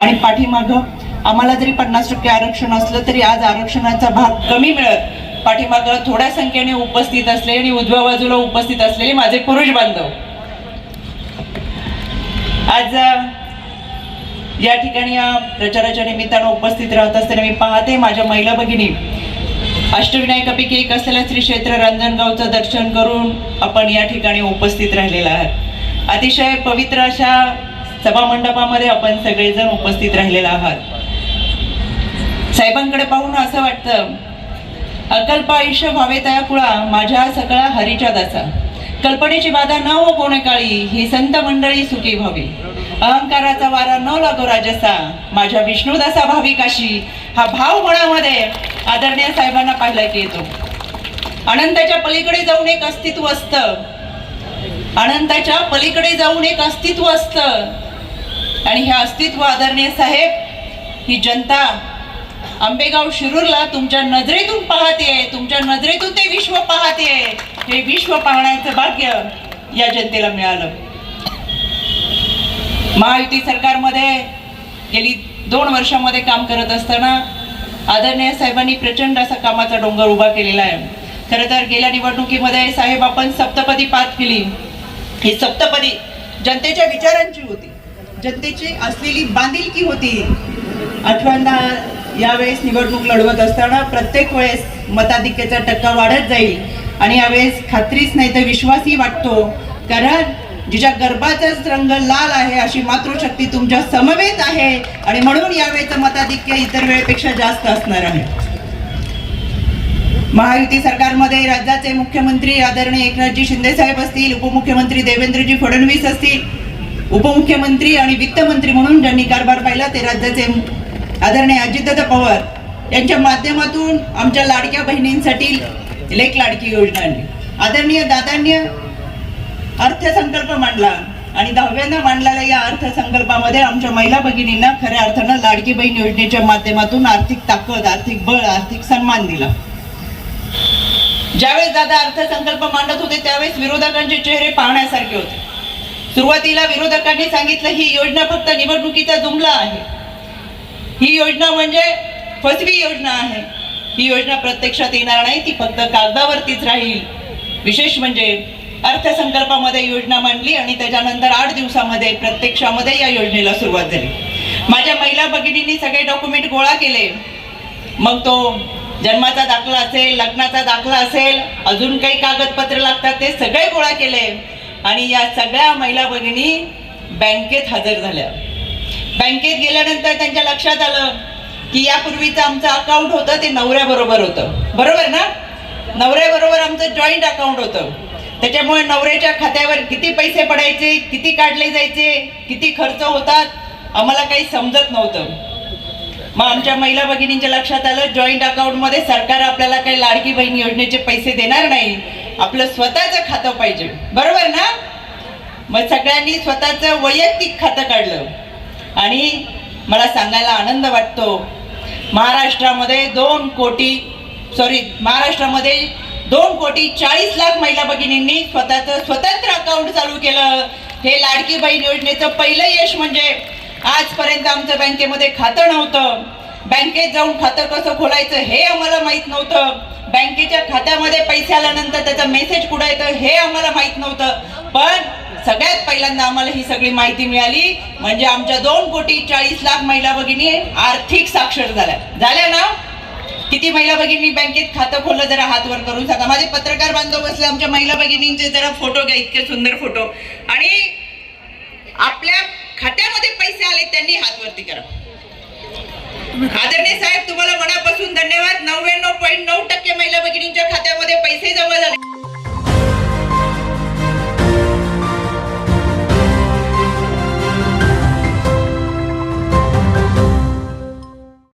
आणि पाठीमागं आम्हाला जरी पन्नास टक्के आरक्षण असलं तरी आज आरक्षणाचा भाग कमी मिळत. पाठीमागं थोड्या संख्येने उपस्थित असले आणि उजव्या बाजूला उपस्थित असलेले माझे पुरुष बांधव. आज या ठिकाणी या प्रचाराच्या निमित्तानं उपस्थित राहत असताना मी पाहते माझ्या महिला भगिनी. अष्टविनायकापैकी एक असलेल्या श्री क्षेत्र रांजणगावचं दर्शन करून आपण या ठिकाणी उपस्थित राहिलेला आहात. अतिशय पवित्र अशा सभा मंडपामध्ये आपण सगळेजण उपस्थित राहिलेला आहात. साहेबांकडे पाहून असं वाटतं अकल्प आयुष्य व्हावे तया कुळा माझ्या सगळा हरीच्या दासा. कल्पनेची बाधा न हो कोणे काळी ही संत मंडळी सुखी व्हावी. अहंकाराचा वारा न लागो राजसा माझ्या विष्णुदासा भाविकाशी हा भाव मनामध्ये आदरणीय साहेबांना पाहिला की येतो. अनंताच्या पलीकडे जाऊन एक अस्तित्व असतं. अनंताच्या पलीकडे जाऊन एक अस्तित्व असतं. आणि हे अस्तित्व आदरणीय साहेब ही जनता आंबेगाव शिरूरला तुमच्या नजरेतून पाहते तुमच्या नजरेतून ते विश्व पाहते हे विश्व पाहण्याचं भाग्य या जनतेला मिळालं. महायुती सरकारमध्ये गेली दोन वर्षामध्ये काम करत असताना आदरणीय साहेबांनी प्रचंड असा कामाचा डोंगर उभा केलेला आहे. खरं तर गेल्या निवडणुकीमध्ये साहेब आपण सप्तपदी पाठ केली. ही सप्तपदी जनतेच्या विचारांची होती. जनतेची असलेली बांधिलकी होती. आठवणदा यावेळेस निवडणूक लढवत असताना प्रत्येक वेळेस मताधिक्याचा टक्का वाढत जाईल. आणि यावेळेस खात्रीच नाही तर विश्वासही वाटतो. कारण जिच्या गर्भाचाच रंग लाल आहे अशी मातृशक्ती तुमच्या समवेत आहे. आणि म्हणून यावेळेचं मताधिक्य इतर वेळेपेक्षा जास्त असणार आहे. महायुती सरकारमध्ये राज्याचे मुख्यमंत्री आदरणीय एकनाथजी शिंदे साहेब असतील उपमुख्यमंत्री देवेंद्रजी फडणवीस असतील उपमुख्यमंत्री आणि वित्तमंत्री म्हणून ज्यांनी कारभार पाहिला ते राज्याचे आदरणीय अजितदादा पवार यांच्या माध्यमातून आमच्या लाडक्या बहिणींसाठी लेख लाडकी योजना आणली. आदरणीय दादांनी अर्थसंकल्प मांडला आणि दहाव्यांदा मांडलेल्या या अर्थसंकल्पामध्ये आमच्या महिला भगिनींना खऱ्या अर्थानं लाडकी बहीण योजनेच्या माध्यमातून आर्थिक ताकद आर्थिक बळ आर्थिक सन्मान दिला. ज्यावेळेस दादा अर्थसंकल्प मांडत होते त्यावेळेस विरोधकांचे चेहरे पाहण्यासारखे होते. सुरुवातीला विरोधकांनी सांगितलं ही योजना फक्त निवडणुकीचा जुमला आहे. ही योजना म्हणजे फसवी योजना आहे. ही योजना प्रत्यक्षात येणार नाही ती फक्त कागदावरतीच राहील. विशेष म्हणजे अर्थसंकल्पामध्ये योजना मांडली आणि त्याच्यानंतर आठ दिवसामध्ये प्रत्यक्षामध्ये या योजनेला सुरुवात झाली. माझ्या महिला भगिनींनी सगळे डॉक्युमेंट गोळा केले. मग तो जन्माचा दाखला असेल लग्नाचा दाखला असेल अजून काही कागदपत्र लागतात ते सगळे गोळा केले. आणि या सगळ्या महिला भगिनी बँकेत हजर झाल्या. बँकेत गेल्यानंतर त्यांच्या लक्षात आलं की यापूर्वीचं आमचं अकाउंट होतं ते नवऱ्याबरोबर होतं. बरोबर ना? नवऱ्याबरोबर आमचं जॉईंट अकाउंट होतं. त्याच्यामुळे नवऱ्याच्या खात्यावर किती पैसे पडायचे किती काढले जायचे किती खर्च होतात आम्हाला काही समजत नव्हतं. मग आमच्या महिला भगिनींच्या लक्षात आलं जॉईंट अकाउंटमध्ये सरकार आपल्याला काही लाडकी बहीण योजनेचे पैसे देणार नाही. आपलं स्वतःचं खातं पाहिजे. बरोबर ना? मग सगळ्यांनी स्वतःचं वैयक्तिक खातं काढलं. आणि मला सांगायला आनंद वाटतो महाराष्ट्रामध्ये दोन कोटी सॉरी महाराष्ट्रामध्ये दोन कोटी चाळीस लाख महिला भगिनींनी स्वतःचं स्वतंत्र अकाउंट चालू केलं. हे लाडकी बहीण योजनेचं पहिलं यश म्हणजे आजपर्यंत आमचं बँकेमध्ये खातं नव्हतं. बँकेत जाऊन खातं कसं खोलायचं हे आम्हाला माहीत नव्हतं. बँकेच्या खात्यामध्ये पैसे आल्यानंतर त्याचा मेसेज कुठं येतं हे आम्हाला माहीत नव्हतं. पण सगळ्यात पहिल्यांदा आम्हाला ही सगळी माहिती मिळाली. म्हणजे आमच्या दोन कोटी चाळीस लाख महिला भगिनी आर्थिक साक्षर झाल्या. झाल्या ना? किती महिला भगिनी बँकेत खातं खोललं जरा हातवर करून सांगा. माझे पत्रकार बांधव बसले आमच्या महिला भगिनींचे जरा फोटो घ्या इतके सुंदर फोटो. आणि आपल्या खात्यामध्ये पैसे आले त्यांनी हातवरती करा. आदरणीय साहेब तुम्हाला मनापासून धन्यवाद. नव्याण्णव पॉईंट नऊ टक्के महिला भगिनींच्या खात्यामध्ये पैसे जमा झाले.